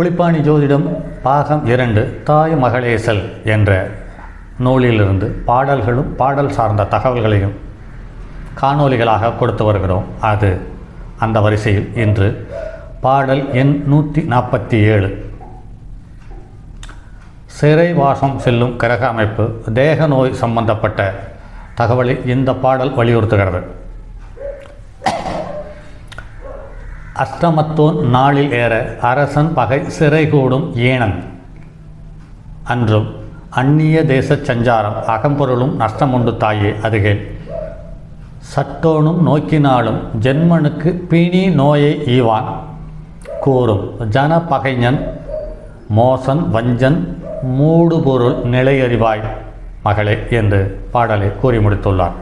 புலிப்பாணி ஜோதிடம் பாகம் இரண்டு தாய் மகளேசல் என்ற நூலிலிருந்து பாடல்களும் பாடல் சார்ந்த தகவல்களையும் காணொலிகளாக கொடுத்து வருகிறோம். அது அந்த வரிசையில் இன்று பாடல் எண் நூற்றி நாற்பத்தி ஏழு. சிறைவாசம் செல்லும் கிரக அமைப்பு தேக நோய் சம்பந்தப்பட்ட தகவலை இந்த பாடல் வலியுறுத்துகிறது. அஷ்டமத்தோன் நாளில் ஏற அரசன் பகை சிறை கூடும் ஏனன். அன்றும் அந்நிய தேச சஞ்சாரம் அகம்பொருளும் நஷ்டமுண்டு தாயே அதுகேன் சட்டோனும் நோக்கினாலும் ஜென்மனுக்கு பிணி நோயை ஈவான். கூறும் ஜன பகைஞன் மோசன் வஞ்சன் மூடுபொருள் நிலையறிவாய் மகளே என்று பாடலை கூறி முடித்துள்ளார்.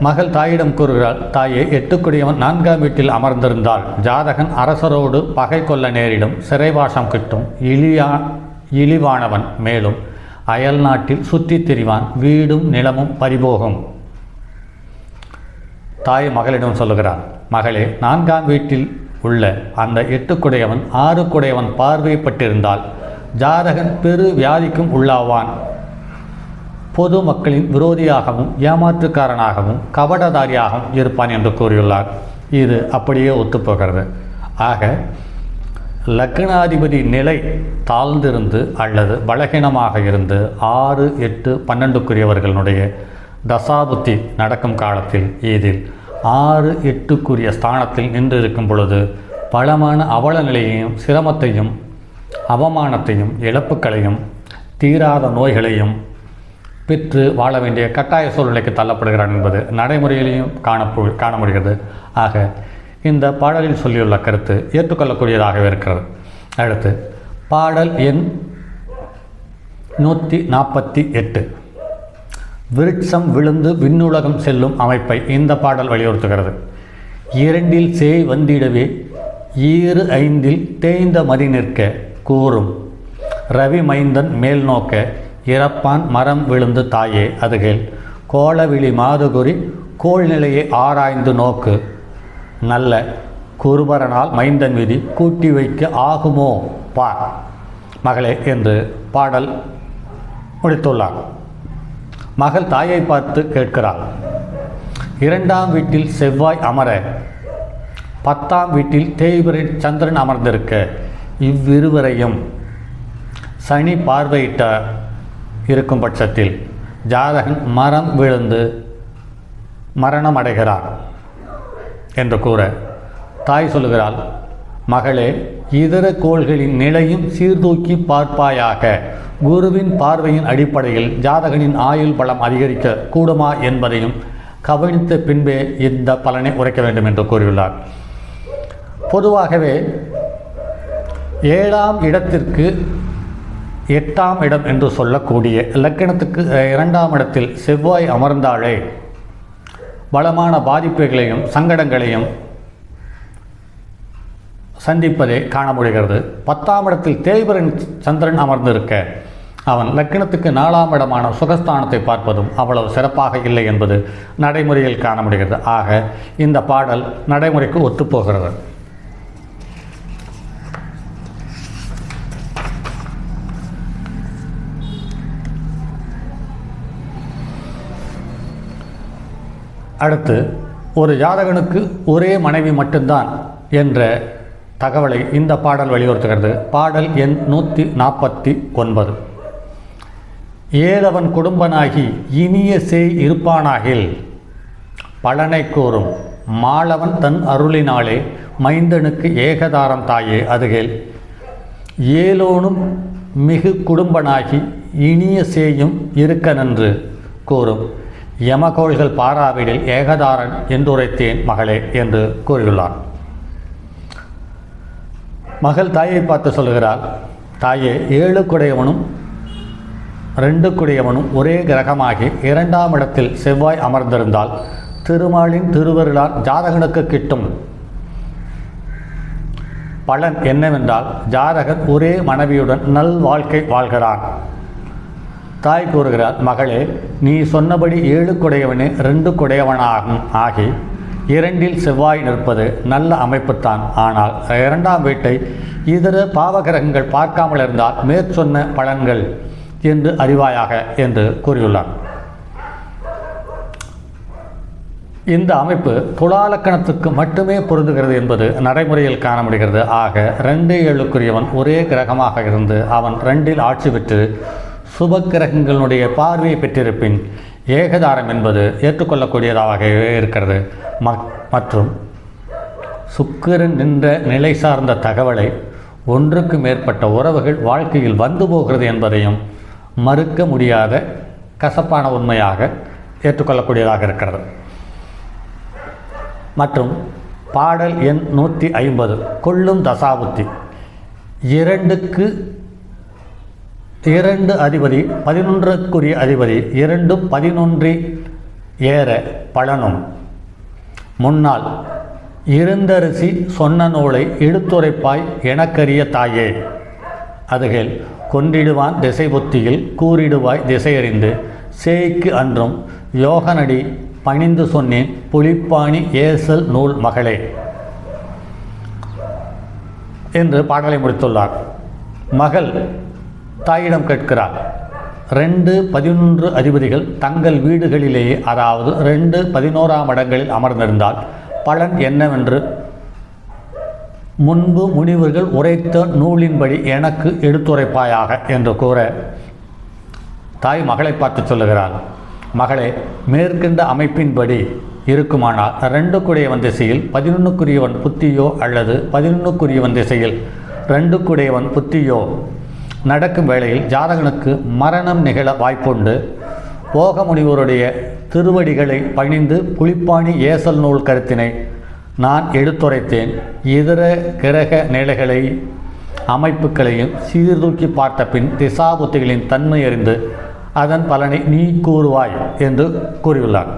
மகள் தாயிடம் கூறுகிறாள் தாயே எட்டுக்குடியவன் நான்காம் வீட்டில் அமர்ந்திருந்தாள். ஜாதகன் அரசரோடு பகை கொள்ள நேரிடும். சிறைவாசம் கிட்டும். இழியா இழிவானவன் மேலும் அயல் நாட்டில் சுற்றித் திரிவான். வீடும் நிலமும் பறிபோகும் தாய் மகளிடம் சொல்லுகிறார் மகளே நான்காம் வீட்டில் உள்ள அந்த எட்டுக்குடையவன் ஆறுக்குடையவன் பார்வைப்பட்டிருந்தால் ஜாதகன் பெரு வியாதிக்கும் உள்ளாவான். பொது மக்களின் விரோதியாகவும் ஏமாற்றுக்காரனாகவும் கபடதாரியாகவும் இருப்பான் என்று கூறியுள்ளார். இது அப்படியே ஒத்துப்போகிறது. ஆக லக்னாதிபதி நிலை தாழ்ந்திருந்து அல்லது பலகீனமாக இருந்து ஆறு எட்டு பன்னெண்டுக்குரியவர்களுடைய தசாபுத்தி நடக்கும் காலத்தில் இதில் ஆறு எட்டுக்குரிய ஸ்தானத்தில் நின்று இருக்கும் பொழுது பலமான அவல நிலையையும் சிரமத்தையும் அவமானத்தையும் இழப்புகளையும் தீராத நோய்களையும் பெற்று வாழ வேண்டிய கட்டாய சூழ்நிலைக்கு தள்ளப்படுகிறான் என்பது நடைமுறையிலையும் காணப்போ காண முடிகிறது ஆக இந்த பாடலில் சொல்லியுள்ள கருத்து ஏற்றுக்கொள்ளக்கூடியதாகவே இருக்கிறது. அடுத்து பாடல் எண் நூற்றி நாற்பத்தி எட்டு. விருட்சம் விழுந்து விண்ணுலகம் செல்லும் அமைப்பை இந்த பாடல் வலியுறுத்துகிறது. இரண்டில் சேய் வந்திடவே ஈறு ஐந்தில் தேய்ந்த மதி நிற்க கூறும். ரவி மைந்தன் மேல் நோக்க இறப்பான் மரம் விழுந்து தாயே அதுகேள் கோளவிழி மாதுகுறி கோழ்நிலையை ஆராய்ந்து நோக்கு. நல்ல குருபரனால் மைந்தன் விதி கூட்டி வைக்க ஆகுமோ? பா. மகளே என்று பாடல் முடித்துள்ளார். மகள் தாயை பார்த்து கேட்கிறாள். இரண்டாம் வீட்டில் செவ்வாய் அமர பத்தாம் வீட்டில் தேய்பிரின் சந்திரன் அமர்ந்திருக்க இவ்விருவரையும் சனி பார்வையிட்ட இருக்கும் பட்சத்தில் ஜாதகன் மரம் விழுந்து மரணம் அடைகிறார் என்று கூற தாய் சொல்லுகிறாள் மகளே இதர கோள்களின் நிலையும் சீர்தூக்கி பார்ப்பாயாக. குருவின் பார்வையின் அடிப்படையில் ஜாதகனின் ஆயுள் பலம் அதிகரிக்க கூடுமா என்பதையும் கவனித்த பின்பே இந்த பலனை உரைக்க வேண்டும் என்று கூறியுள்ளார். பொதுவாகவே ஏழாம் இடத்திற்கு எட்டாம் இடம் என்று சொல்லக்கூடிய லக்கணத்துக்கு இரண்டாம் இடத்தில் செவ்வாய் அமர்ந்தாலே பலமான பாதிப்புகளையும் சங்கடங்களையும் சந்திப்பதை காண முடிகிறது. பத்தாம் இடத்தில் தேய்பரன் சந்திரன் அமர்ந்திருக்க அவன் லக்கணத்துக்கு நாலாம் இடமான சுகஸ்தானத்தை பார்ப்பதும் அவ்வளவு சிறப்பாக இல்லை என்பது நடைமுறையில் காண முடிகிறது. ஆக இந்த பாடல் நடைமுறைக்கு ஒத்துப்போகிறது. அடுத்து ஒரு ஜாதகனுக்கு ஒரே மனைவி மட்டும்தான் என்ற தகவலை இந்த பாடல் வலியுறுத்துகிறது. பாடல் எண் நூற்றி நாற்பத்தி ஒன்பது ஏலவன் குடும்பனாகி இனிய செய் இருப்பானாகில் பலனை கூறும் மாளவன் தன் அருளினாலே மைந்தனுக்கு ஏகதாரம் தாயே அதுகேல் ஏலோனும் மிகு குடும்பனாகி இனிய சேயும் இருக்க நன்று கூறும் யமகோள்கள் பாராவிடில் ஏகதாரன் என்றுரைத்தேன் மகளே என்று கூறியுள்ளார் மகள் தாயை பார்த்து சொல்கிறார் தாயே ஏழு குடையவனும் ரெண்டு குடையவனும் ஒரே கிரகமாகி இரண்டாம் இடத்தில் செவ்வாய் அமர்ந்திருந்தால் திருமாலின் திருவருளால் ஜாதகனுக்கு கிட்டும். பலன் என்னவென்றால் ஜாதகன் ஒரே மனைவியுடன் நல் வாழ்க்கை வாழ்கிறான். தாய் கூறுகிறார் மகளே நீ சொன்னபடி ஏழு குடையவனே ரெண்டு குடையவனாகும். ஆகி இரண்டில் செவ்வாய் நிற்பது நல்ல அமைப்புத்தான். ஆனால் இரண்டாம் வீட்டை இதர பாவகிரகங்கள் பார்க்காமல் இருந்தால் மேற்சொன்ன பலன்கள் என்று அறிவாயாக என்று கூறியுள்ளார். இந்த அமைப்பு புலாலக்கணத்துக்கு மட்டுமே பொருந்துகிறது என்பது நடைமுறையில் காண முடிகிறது ஆக ரெண்டு ஏழுக்குரியவன் ஒரே கிரகமாக இருந்து அவன் ரெண்டில் ஆட்சி பெற்று சுபக்கிரகங்களுடைய பார்வையை பெற்றிருப்பின் ஏகதாரம் என்பது ஏற்றுக்கொள்ளக்கூடியதாகவே இருக்கிறது. மற்றும் சுக்கிரன் நின்ற நிலை சார்ந்த தகவலை ஒன்றுக்கு மேற்பட்ட உறவுகள் வாழ்க்கையில் வந்து போகிறது என்பதையும் மறுக்க முடியாத கசப்பான உண்மையாக ஏற்றுக்கொள்ளக்கூடியதாக இருக்கிறது. மற்றும் பாடல் எண் நூற்றி ஐம்பது கொள்ளும் தசாபுத்தி. இரண்டுக்கு இரண்டு அதிபதி பதினொன்றுக்குரிய அதிபதி இரண்டு பதினொன்றில் ஏற பலனும். முன்னால் இருந்தரிசி சொன்ன நூலை எடுத்துரைப்பாய் எனக்கரிய தாயே. அதுகள் கொண்டிடுவான் திசை புத்தியில் கூறிடுவாய் திசையறிந்து சேய்க்கு அன்றும் யோகனடி பணிந்து சொன்னேன் புலிப்பாணி ஏசல் நூல் மகளே. என்று பாடலை முடித்துள்ளார். மகள் தாயிடம் கேட்கிறார். ரெண்டு பதினொன்று அதிபதிகள் தங்கள் வீடுகளிலேயே அதாவது ரெண்டு பதினோராம் இடங்களில் அமர்ந்திருந்தால் பலன் என்னவென்று? முன்பு முனிவர்கள் உரைத்த நூலின்படி எனக்கு எடுத்துரைப்பாயாக என்று கூற தாய் மகளை பார்த்து சொல்லுகிறார் மகளே மேற்கண்ட அமைப்பின்படி இருக்குமானால் ரெண்டுக்குடையவன் திசையில் பதினொன்றுக்குரியவன் புத்தியோ அல்லது பதினொன்றுக்குரியவன் திசையில் ரெண்டுக்குடையவன் புத்தியோ? நடக்கும் வேளையில் ஜாதகனுக்கு மரணம் நிகழ வாய்ப்புண்டு. போக முனிவருடைய திருவடிகளை பணிந்து புலிப்பாணி ஏசல் நூல் கருத்தினை நான் எடுத்துரைத்தேன். இதர கிரக நிலைகளை அமைப்புகளையும் சீர்தூக்கி பார்த்த பின் திசாபுத்திகளின் தன்மை அறிந்து அதன் பலனை நீ கூறுவாய் என்று கூறியுள்ளார்.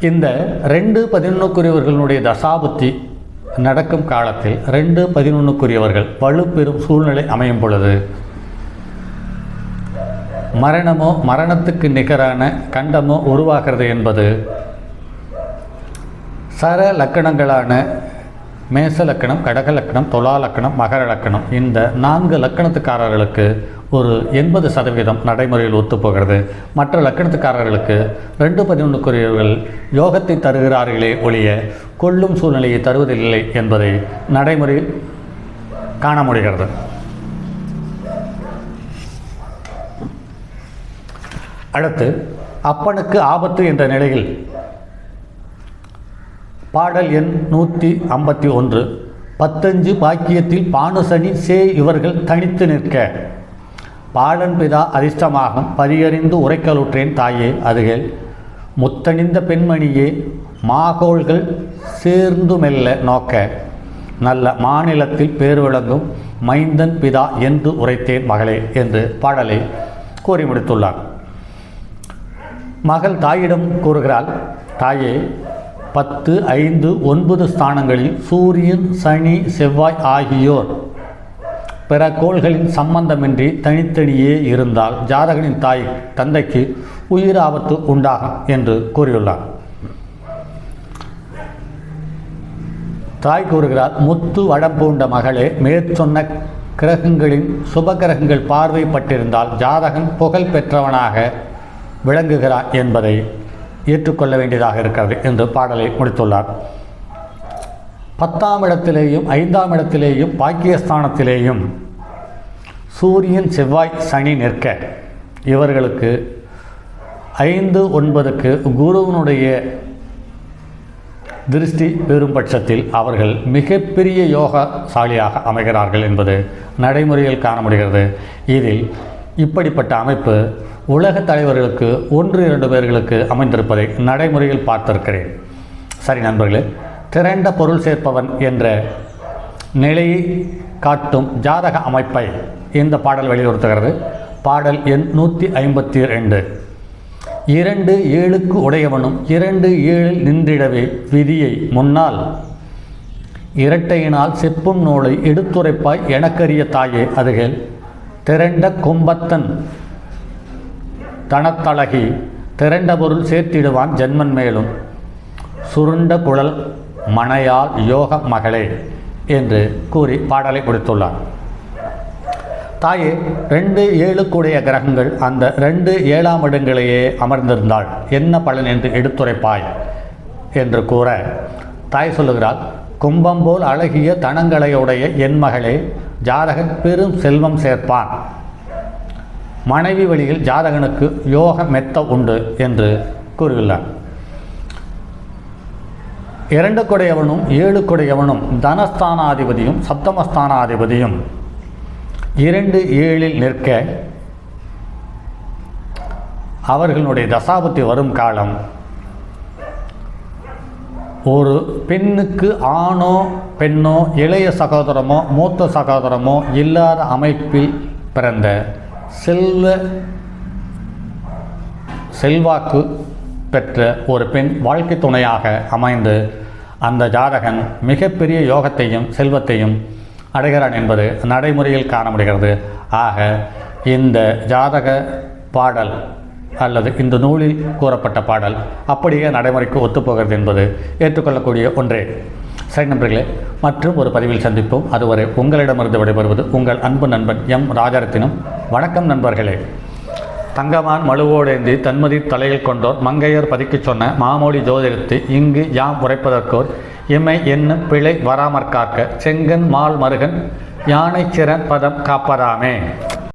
இந்த ரெண்டு பதினொன்றுக்குரியவர்களுடைய தசாபுத்தி நடக்கும் காலத்தில் ரெண்டு பதினொன்றுக்குரியவர்கள் வலுப்பெறும் சூழ்நிலை அமையும் பொழுது மரணமோ மரணத்துக்கு நிகரான கண்டமோ உருவாகிறது என்பது சர லக்கணங்களான மேச லக்கணம் கடக லக்கணம் தொலா லக்கணம் மகர லக்கணம் இந்த நான்கு லக்கணத்துக்காரர்களுக்கு ஒரு எண்பது சதவீதம் நடைமுறையில் ஒத்துப்போகிறது. மற்ற லக்கணத்துக்காரர்களுக்கு ரெண்டு பதினொன்றுக்குரியவர்கள் யோகத்தை தருகிறார்களே ஒழிய கொள்ளும் சூழ்நிலையை தருவதில்லை என்பதை நடைமுறையில் காண முடிகிறது. அடுத்து அப்பனுக்கு ஆபத்து என்ற நிலையில் பாடல் எண் நூற்றி ஐம்பத்தி ஒன்று. பத்தஞ்சு பாக்கியத்தில் பானுசனி சே இவர்கள் தனித்து நிற்க. பாடன் பிதா அதிர்ஷ்டமாகும் பரியறிந்து உரைக்கலுற்றேன் தாயே அதுகள் முத்தணிந்த பெண்மணியே மாகோள்கள் சேர்ந்து மெல்ல நோக்க. நல்ல மாநிலத்தில் பேர் விளங்கும் மைந்தன் பிதா என்று உரைத்தேன் மகளே என்று பாடலை கூறி முடித்துள்ளார். மகள் தாயிடம் கூறுகிறாள் தாயே பத்து ஐந்து ஒன்பது ஸ்தானங்களில் சூரியன் சனி செவ்வாய் ஆகியோர் பிற கோள்களின் சம்பந்தமின்றி தனித்தனியே இருந்தால் ஜாதகனின் தாய் தந்தைக்கு உயிர் ஆபத்து உண்டாகும் என்று கூறியுள்ளார். தாய் கூறுகிறார் முத்து வடம்பூண்ட மகளே மேற்சொன்ன கிரகங்களின் சுப கிரகங்கள் பார்வைப்பட்டிருந்தால் ஜாதகன் புகழ் பெற்றவனாக விளங்குகிறார் என்பதை ஏற்றுக்கொள்ள வேண்டியதாக இருக்கிறது என்று பாடலை முடித்துள்ளார். பத்தாம் இடத்திலேயும் ஐந்தாம் இடத்திலேயும் பாக்கியஸ்தானத்திலேயும் சூரியன் செவ்வாய் சனி நிற்க. இவர்களுக்கு ஐந்து ஒன்பதுக்கு குருவனுடைய திருஷ்டி பெறும் பட்சத்தில் அவர்கள் மிகப்பெரிய யோகசாலியாக அமைகிறார்கள் என்பது நடைமுறையில் காண முடிகிறது இதில் இப்படிப்பட்ட அமைப்பு உலக தலைவர்களுக்கு ஒன்று இரண்டு பேர்களுக்கு அமைந்திருப்பதை நடைமுறையில் பார்த்திருக்கிறேன். சரி நண்பர்களே திரண்ட பொருள் சேர்ப்பவன் என்ற நிலையை காட்டும் ஜாதக அமைப்பை இந்த பாடல் வலியுறுத்துகிறது. பாடல் எண் நூற்றி ஐம்பத்தி ரெண்டு இரண்டு ஏழுக்கு உடையவனும் இரண்டு ஏழில் நின்றிடவே விதியை முன்னால். இரட்டையினால் செப்பும் நூலை எடுத்துரைப்பாய் எனக்கரிய தாயே அதுகள் திரண்ட கும்பத்தன் தனத்தழகி திரண்ட பொருள் சேர்த்திடுவான் ஜென்மன் மேலும். சுருண்ட குழல் மனையால் யோக மகளே என்று கூறி பாடலை முடித்துள்ளார். தாயே ரெண்டு ஏழுக்குடைய கிரகங்கள் அந்த ரெண்டு ஏழாம் இடங்களையே அமர்ந்திருந்தாள் என்ன பலன் என்று எடுத்துரைப்பாய் என்று கூற தாய் சொல்லுகிறாள் கும்பம் போல் அழகிய தனங்களையுடைய என் மகளே ஜாதகன் பெரும் செல்வம் சேர்ப்பான். மனைவி வழியில் ஜாதகனுக்கு யோக மெத்த உண்டு என்று கூறியுள்ளார். இரண்டு கொடையவனும் ஏழு கொடையவனும் தனஸ்தானாதிபதியும் சப்தமஸ்தானாதிபதியும். இரண்டு ஏழில் நிற்க அவர்களுடைய தசாபத்தி வரும் காலம். ஒரு பெண்ணுக்கு ஆணோ பெண்ணோ இளைய சகோதரமோ மூத்த சகோதரமோ இல்லாத அமைப்பில் பிறந்த செல்வ செல்வாக்கு பெற்ற ஒரு பெண் வாழ்க்கை துணையாக அமைந்து அந்த ஜாதகன் மிகப்பெரிய யோகத்தையும் செல்வத்தையும் அடைகிறான் என்பது நடைமுறையில் காண முடிகிறது ஆக இந்த ஜாதக பாடல் அல்லது இந்த நூலில் கூறப்பட்ட பாடல் அப்படியே நடைமுறைக்கு ஒத்துப்போகிறது என்பது ஏற்றுக்கொள்ளக்கூடிய ஒன்றே. சரி நண்பர்களே மற்றும் ஒரு பதிவில் சந்திப்போம். அதுவரை உங்களிடமிருந்து விடைபெறுவது உங்கள் அன்பு நண்பன் எம். ராஜரத்தினம். வணக்கம் நண்பர்களே. தங்கமான் மழுவோடேந்தி தன்மதி தலையில் கொண்டோர் மங்கையர் பதிக்கச் சொன்ன மாமொழி ஜோதிடத்தை இங்கு யாம் உரைப்பதற்கோர் இமை என்ன பிழை வராமற் காக்க செங்கன் மால் மருகன் யானை சிறன் பதம் காப்பதாமே